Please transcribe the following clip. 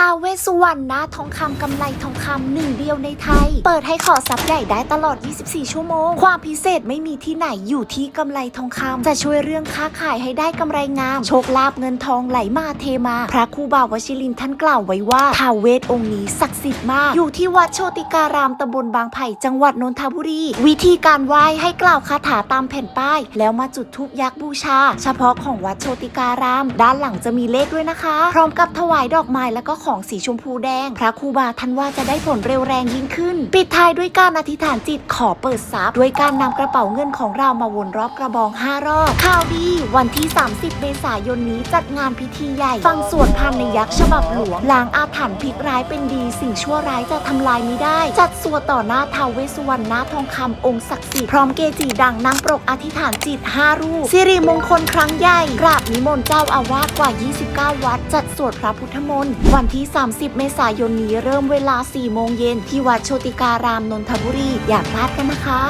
ท้าเวสุวรรณนะทองคำกำไรทองคำหนึ่งเดียวในไทย เปิดให้ขอทรัพย์ใหญ่ได้ตลอด 24 ชั่วโมง ความพิเศษไม่มีที่ไหนอยู่ที่กำไรทองคำจะช่วยเรื่องค้าขายให้ได้กำไรงาม โชคลาภเงินทองไหลมาเทมา พระครูบาวชิรินท่านกล่าวไว้ว่าท้าเวสองค์นี้ศักดิ์สิทธิ์มาก อยู่ที่วัดโชติการามตำบลบางไผ่จังหวัดนนทบุรี วิธีการไหว้ให้กล่าวคาถาตามแผ่นป้าย แล้วมาจุดธูปยักษ์บูชา เฉพาะของวัดโชติการาม ด้านหลังจะมีเลขด้วยนะคะ พร้อมกับถวายดอกไม้แล้วก็ของสีชมพูแดง พระครูบาท่านว่าจะได้ผลเร็วแรงยิ่งขึ้น ปิดท้ายด้วยการอธิษฐานจิตขอเปิดทรัพย์ด้วยการนำกระเป๋าเงินของเรามาวนรอบกระบอง5รอบข่าวดี วันที่ 30 เมษายนนี้จัดงานพิธีใหญ่ ฟังสวดพันในยักษ์ฉบับหลวงล้างอาถรรพ์พลิกร้ายเป็นดี สิ่งชั่วร้ายจะทำลายไม่ได้ จัดสวดต่อหน้าทาวเวสุวรรณหน้าทองคำองค์ศักดิ์สิทธิ์พร้อมเกจิดังนางปรกอธิษฐานจิต5รูปสิริมงคลครั้งใหญ่กราบนิมนต์เจ้าอาวาสกว่า 29 วัด จัดสวดพระพุทธมนต์วันที่ที่ 30 เมษายนนี้เริ่มเวลา 4 โมงเย็นที่วัดโชติการามนนทบุรี อย่าพลาดกันนะคะ